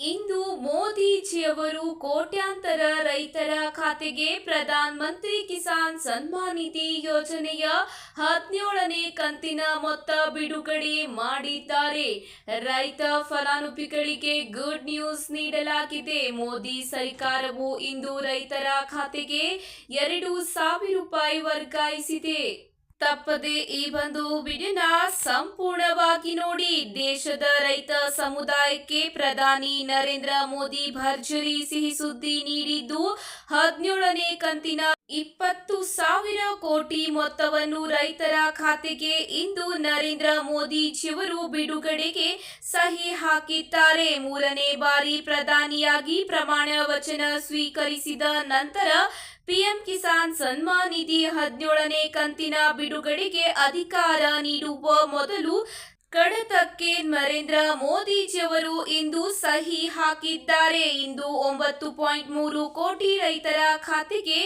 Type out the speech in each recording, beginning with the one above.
ಇಂದು ಮೋದಿಜಿಯವರು ಕೋಟ್ಯಾಂತರ ರೈತರ ಖಾತೆಗೆ ಪ್ರಧಾನ ಮಂತ್ರಿ ಕಿಸಾನ್ ಸನ್ಮಾನ್ ನಿಧಿ ಯೋಜನೆಯ ಹದಿನೇಳನೇ ಕಂತಿನ ಮೊತ್ತ ಬಿಡುಗಡೆ ಮಾಡಿದ್ದಾರೆ. ರೈತ ಫಲಾನುಭವಿಗಳಿಗೆ ಗುಡ್ ನ್ಯೂಸ್ ನೀಡಲಾಗಿದೆ. ಮೋದಿ ಸರ್ಕಾರವು ಇಂದು ರೈತರ ಖಾತೆಗೆ ಎರಡು ಸಾವಿರ ರೂಪಾಯಿ ವರ್ಗಾಯಿಸಿದೆ. ತಪ್ಪದೆ ಈ ಬಂದು ವಿಡಿಯೋನ ಸಂಪೂರ್ಣವಾಗಿ ನೋಡಿ ದೇಶದ ರೈತ ಸಮುದಾಯಕ್ಕೆ ಪ್ರಧಾನಿ ನರೇಂದ್ರ ಮೋದಿ ಭರ್ಜರಿ ಸಿಹಿ ಸುದ್ದಿ ನೀಡಿದ್ದು, ಹದಿನೇಳನೇ ಕಂತಿನ ಇಪ್ಪತ್ತು ಸಾವಿರ ಕೋಟಿ ಮೊತ್ತವನ್ನು ರೈತರ ಖಾತೆಗೆ ಇಂದು ನರೇಂದ್ರ ಮೋದಿಜಿಯವರು ಬಿಡುಗಡೆಗೆ ಸಹಿ ಹಾಕಿದ್ದಾರೆ. ಮೂರನೇ ಬಾರಿ ಪ್ರಧಾನಿಯಾಗಿ ಪ್ರಮಾಣ ವಚನ ಸ್ವೀಕರಿಸಿದ ನಂತರ ಪಿಎಂ ಕಿಸಾನ್ ಸನ್ಮಾನ್ ನಿಧಿ ಹದಿನೇಳನೇ ಕಂತಿನ ಬಿಡುಗಡೆಗೆ ಅಧಿಕಾರ ನೀಡುವ ಮೊದಲು ಕಡತಕ್ಕೆ ನರೇಂದ್ರ ಮೋದಿಜಿಯವರು ಇಂದು ಸಹಿ ಹಾಕಿದ್ದಾರೆ. ಇಂದು ಒಂಬತ್ತು ಪಾಯಿಂಟ್ ಮೂರು ಕೋಟಿ ರೈತರ ಖಾತೆಗೆ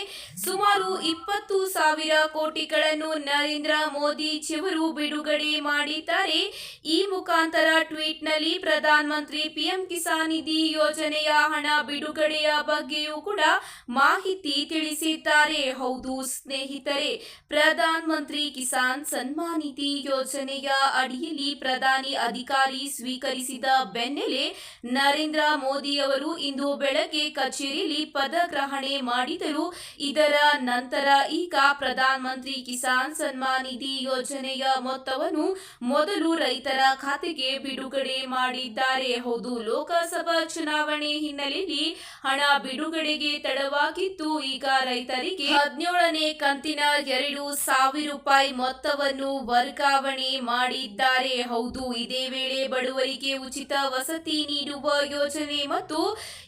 ಸುಮಾರು ಇಪ್ಪತ್ತು ಸಾವಿರ ಕೋಟಿಗಳನ್ನು ನರೇಂದ್ರ ಮೋದಿಜಿಯವರು ಬಿಡುಗಡೆ ಮಾಡಿದ್ದಾರೆ. ಈ ಮುಖಾಂತರ ಟ್ವೀಟ್ನಲ್ಲಿ ಪ್ರಧಾನಮಂತ್ರಿ ಪಿಎಂ ಕಿಸಾನ್ ನಿಧಿ ಯೋಜನೆಯ ಹಣ ಬಿಡುಗಡೆಯ ಬಗ್ಗೆಯೂ ಕೂಡ ಮಾಹಿತಿ ತಿಳಿಸಿದ್ದಾರೆ. ಹೌದು, ಸ್ನೇಹಿತರೆ, ಪ್ರಧಾನಮಂತ್ರಿ ಕಿಸಾನ್ ಸನ್ಮಾನ್ ನಿಧಿ ಯೋಜನೆಯ ಅಡಿಯಲ್ಲಿ ಪ್ರಧಾನಿ ಅಧಿಕಾರಿ ಸ್ವೀಕರಿಸಿದ ಬೆನ್ನಲ್ಲೇ ನರೇಂದ್ರ ಮೋದಿ ಅವರು ಇಂದು ಬೆಳಗ್ಗೆ ಕಚೇರಿಯಲ್ಲಿ ಪದಗ್ರಹಣೆ ಮಾಡಿದರು. ಇದರ ನಂತರ ಈಗ ಪ್ರಧಾನ ಮಂತ್ರಿ ಕಿಸಾನ್ ಸನ್ಮಾನ್ ನಿಧಿ ಯೋಜನೆಯ ಮೊತ್ತವನ್ನು ಮೊದಲು ರೈತರ ಖಾತೆಗೆ ಬಿಡುಗಡೆ ಮಾಡಿದ್ದಾರೆ. ಹೌದು, ಲೋಕಸಭಾ ಚುನಾವಣೆ ಹಿನ್ನೆಲೆಯಲ್ಲಿ ಹಣ ಬಿಡುಗಡೆಗೆ ತಡವಾಗಿತ್ತು. ಈಗ ರೈತರಿಗೆ ಹದಿನೇಳನೇ ಕಂತಿನ ಎರಡು ಸಾವಿರ ರೂಪಾಯಿ ಮೊತ್ತವನ್ನು ವರ್ಗಾವಣೆ ಮಾಡಿದ್ದಾರೆ. ಹೌದು ಇದೇ ವೇಳೆ ಬಡವರಿಗೆ ಉಚಿತ ವಸತಿ ನೀಡುವ ಯೋಜನೆ ಮತ್ತು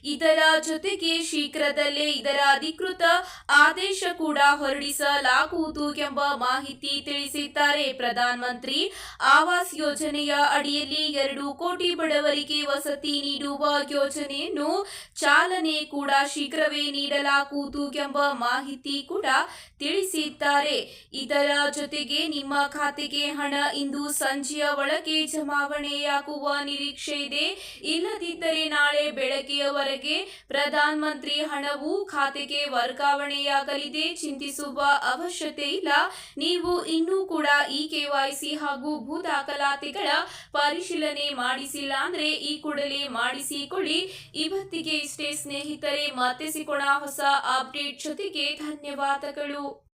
ಇದರ ಜೊತೆಗೆ ಶೀಘ್ರದಲ್ಲೇ ಇದರ ಅಧಿಕೃತ ಆದೇಶ ಕೂಡ ಹೊರಡಿಸಲಾಗುವುದು ಎಂಬ ಮಾಹಿತಿ ತಿಳಿಸಿದ್ದಾರೆ. ಪ್ರಧಾನ ಮಂತ್ರಿ ಆವಾಸ್ ಯೋಜನೆಯ ಅಡಿಯಲ್ಲಿ ಎರಡು ಕೋಟಿ ಬಡವರಿಗೆ ವಸತಿ ನೀಡುವ ಯೋಜನೆಯನ್ನು ಚಾಲನೆ ಕೂಡ ಶೀಘ್ರವೇ ನೀಡಲಾಗುವುದು ಎಂಬ ಮಾಹಿತಿ ಕೂಡ ತಿಳಿಸಿದ್ದಾರೆ. ಇದರ ಜೊತೆಗೆ ನಿಮ್ಮ ಖಾತೆಗೆ ಹಣ ಇಂದು ಸಂಜೆಯ ಒಳಗೆ ಜಮಾವಣೆಯಾಗುವ ನಿರೀಕ್ಷೆ ಇದೆ. ಇಲ್ಲದಿದ್ದರೆ ನಾಳೆ ಬೆಳಗ್ಗೆಯವರೆಗೆ ಪ್ರಧಾನ ಮಂತ್ರಿ ಹಣವು ಖಾತೆಗೆ ವರ್ಗಾವಣೆಯಾಗಲಿದೆ ಚಿಂತಿಸುವ ಅವಶ್ಯಕತೆ ಇಲ್ಲ. ನೀವು ಇನ್ನೂ ಕೂಡ ಈ ಕೆವೈಸಿ ಹಾಗೂ ಭೂ ದಾಖಲಾತಿಗಳ ಪರಿಶೀಲನೆ ಮಾಡಿಸಿಲ್ಲ ಅಂದ್ರೆ ಈ ಕೂಡಲೇ ಮಾಡಿಸಿಕೊಳ್ಳಿ. ಇವತ್ತಿಗೆ ಇಷ್ಟೇ ಸ್ನೇಹಿತರೆ ಮತ್ತೆ ಹೊಸ ಅಪ್ಡೇಟ್ ಜೊತೆಗೆ ಧನ್ಯವಾದಗಳು.